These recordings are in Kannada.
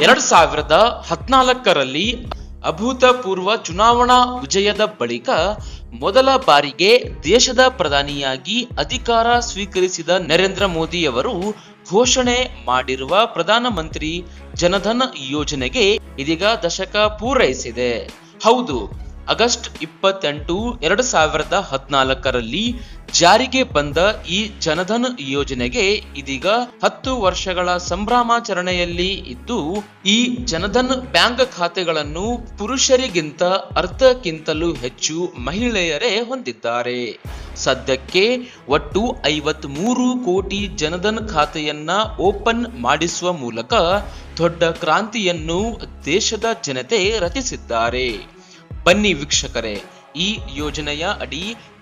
ಎರಡ್ ಸಾವಿರದ ಹದಿನಾಲ್ಕರಲ್ಲಿ ಅಭೂತಪೂರ್ವ ಚುನಾವಣಾ ವಿಜಯದ ಬಳಿಕ ಮೊದಲ ಬಾರಿಗೆ ದೇಶದ ಪ್ರಧಾನಿಯಾಗಿ ಅಧಿಕಾರ ಸ್ವೀಕರಿಸಿದ ನರೇಂದ್ರ ಮೋದಿಯವರು ಘೋಷಣೆ ಮಾಡಿರುವ ಪ್ರಧಾನಮಂತ್ರಿ ಜನಧನ ಯೋಜನೆಗೆ ಇದೀಗ ದಶಕ ಪೂರೈಸಿದೆ. ಹೌದು ಆಗಸ್ಟ್ ಇಪ್ಪತ್ತೆಂಟು, ಎರಡು ಸಾವಿರದ ಹದಿನಾಲ್ಕರಲ್ಲಿ ಜಾರಿಗೆ ಬಂದ ಈ ಜನಧನ್ ಯೋಜನೆಗೆ ಇದೀಗ ಹತ್ತು ವರ್ಷಗಳ ಸಂಭ್ರಮಾಚರಣೆಯಲ್ಲಿ ಇದ್ದು, ಈ ಜನಧನ್ ಬ್ಯಾಂಕ್ ಖಾತೆಗಳನ್ನು ಪುರುಷರಿಗಿಂತ ಅರ್ಧಕ್ಕಿಂತಲೂ ಹೆಚ್ಚು ಮಹಿಳೆಯರೇ ಹೊಂದಿದ್ದಾರೆ. ಸದ್ಯಕ್ಕೆ ಒಟ್ಟು ಐವತ್ ಮೂರು ಕೋಟಿ ಜನಧನ್ ಖಾತೆಯನ್ನ ಓಪನ್ ಮಾಡಿಸುವ ಮೂಲಕ ದೊಡ್ಡ ಕ್ರಾಂತಿಯನ್ನು ದೇಶದ ಜನತೆ ರಚಿಸಿದ್ದಾರೆ. ಬನ್ನಿ ವೀಕ್ಷಕರೇ, ಈ ಯೋಜನೆಯ ಅಡಿ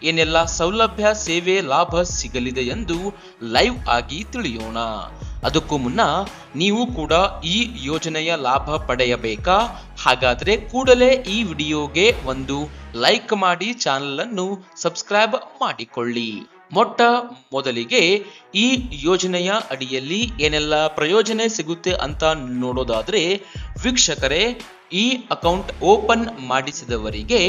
ಏನೆಲ್ಲ ಸೌಲಭ್ಯ, ಸೇವೆ, ಲಾಭ ಸಿಗಲಿದೆ ಎಂದು ಲೈವ್ ಆಗಿ ತಿಳಿಯೋಣ. ಅದಕ್ಕೂ ಮುನ್ನ ನೀವು ಕೂಡ ಈ ಯೋಜನೆಯ ಲಾಭ ಪಡೆಯಬೇಕಾ? ಹಾಗಾದರೆ ಕೂಡಲೇ ಈ ವಿಡಿಯೋಗೆ ಒಂದು ಲೈಕ್ ಮಾಡಿ, ಚಾನಲನ್ನು ಸಬ್ಸ್ಕ್ರೈಬ್ ಮಾಡಿಕೊಳ್ಳಿ. ಮೊಟ್ಟ ಮೊದಲಿಗೆ ಈ ಯೋಜನೆಯ ಅಡಿಯಲ್ಲಿ ಏನೆಲ್ಲ ಪ್ರಯೋಜನ ಸಿಗುತ್ತೆ ಅಂತ ನೋಡೋದಾದ್ರೆ ವೀಕ್ಷಕರೇ, ಈ ಅಕೌಂಟ್ ಓಪನ್ ಮಾಡಿಸಿದವರಿಗೆ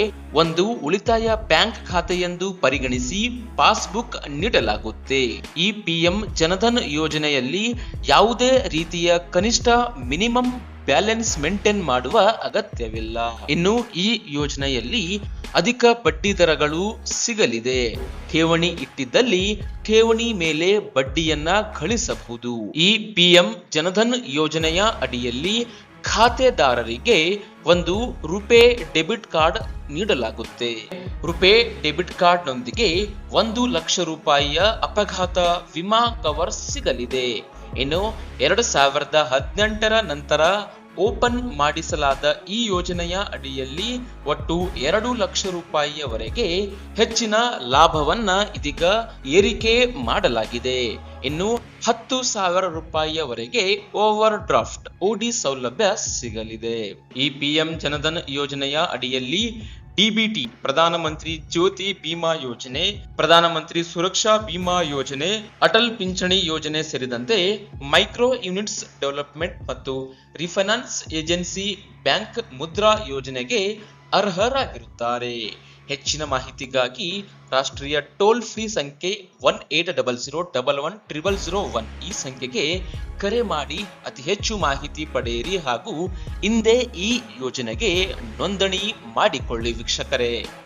ಒಂದು ಉಳಿತಾಯ ಬ್ಯಾಂಕ್ ಖಾತೆಯೆಂದು ಪರಿಗಣಿಸಿ ಪಾಸ್ಬುಕ್ ನೀಡಲಾಗುತ್ತೆ. ಈ ಪಿಎಂ ಜನಧನ್ ಯೋಜನೆಯಲ್ಲಿ ಯಾವುದೇ ರೀತಿಯ ಕನಿಷ್ಠ ಮಿನಿಮಮ್ ಬ್ಯಾಲೆನ್ಸ್ ಮೇಂಟೈನ್ ಮಾಡುವ ಅಗತ್ಯವಿಲ್ಲ. ಇನ್ನು ಈ ಯೋಜನೆಯಲ್ಲಿ ಅಧಿಕ ಬಡ್ಡಿದರಗಳು ಸಿಗಲಿದೆ. ಠೇವಣಿ ಇಟ್ಟಿದ್ದಲ್ಲಿ ಠೇವಣಿ ಮೇಲೆ ಬಡ್ಡಿಯನ್ನ ಗಳಿಸಬಹುದು. ಈ ಪಿಎಂ ಜನಧನ್ ಯೋಜನೆಯ ಅಡಿಯಲ್ಲಿ ಖಾತೆದಾರರಿಗೆ ಒಂದು ರುಪೇ ಡೆಬಿಟ್ ಕಾರ್ಡ್ ನೀಡಲಾಗುತ್ತೆ. ರುಪೇ ಡೆಬಿಟ್ ಕಾರ್ಡ್ನೊಂದಿಗೆ ಒಂದು ಲಕ್ಷ ರೂಪಾಯಿಯ ಅಪಘಾತ ವಿಮಾ ಕವರ್ ಸಿಗಲಿದೆ. ಇನ್ನು ಎರಡು ಸಾವಿರದ ಹದಿನೆಂಟರ ನಂತರ ಓಪನ್ ಮಾಡಿಸಲಾದ ಈ ಯೋಜನೆಯ ಅಡಿಯಲ್ಲಿ ಒಟ್ಟು ಎರಡು ಲಕ್ಷ ರೂಪಾಯಿಯವರೆಗೆ ಹೆಚ್ಚಿನ ಲಾಭವನ್ನ ಇದೀಗ ಏರಿಕೆ ಮಾಡಲಾಗಿದೆ. ಇನ್ನು ಹತ್ತು ಸಾವಿರ ರೂಪಾಯಿಯವರೆಗೆ ಓವರ್ ಡ್ರಾಫ್ಟ್ ಓಡಿ ಸೌಲಭ್ಯ ಸಿಗಲಿದೆ. ಈ ಪಿಎಂ ಜನಧನ್ ಯೋಜನೆಯ ಅಡಿಯಲ್ಲಿ ಡಿಬಿಟಿ ಪ್ರಧಾನಮಂತ್ರಿ ಜ್ಯೋತಿ ಬಿಮಾ ಯೋಜನೆ ಪ್ರಧಾನಮಂತ್ರಿ ಸುರಕ್ಷಾ ಬಿಮಾ ಯೋಜನೆ, ಅಟಲ್ ಪಿಂಚಣಿ ಯೋಜನೆ ಸೇರಿದಂತೆ ಮೈಕ್ರೋ ಯೂನಿಟ್ಸ್ ಡೆವಲಪ್ಮೆಂಟ್ ಮತ್ತು ರಿಫೈನಾನ್ಸ್ ಏಜೆನ್ಸಿ ಬ್ಯಾಂಕ್ ಮುದ್ರಾ ಯೋಜನೆಗೆ ಅರ್ಹರಾಗಿರುತ್ತಾರೆ. ಹೆಚ್ಚಿನ ಮಾಹಿತಿಗಾಗಿ ರಾಷ್ಟ್ರೀಯ ಟೋಲ್ ಫ್ರೀ ಸಂಖ್ಯೆ one eight double zero double one triple zero one ಈ ಸಂಖ್ಯೆಗೆ ಕರೆ ಮಾಡಿ ಅತಿ ಹೆಚ್ಚು ಮಾಹಿತಿ ಪಡೆಯಿರಿ ಹಾಗೂ ಹಿಂದೆ ಈ ಯೋಜನೆಗೆ ನೋಂದಣಿ ಮಾಡಿಕೊಳ್ಳಿ ವೀಕ್ಷಕರೇ.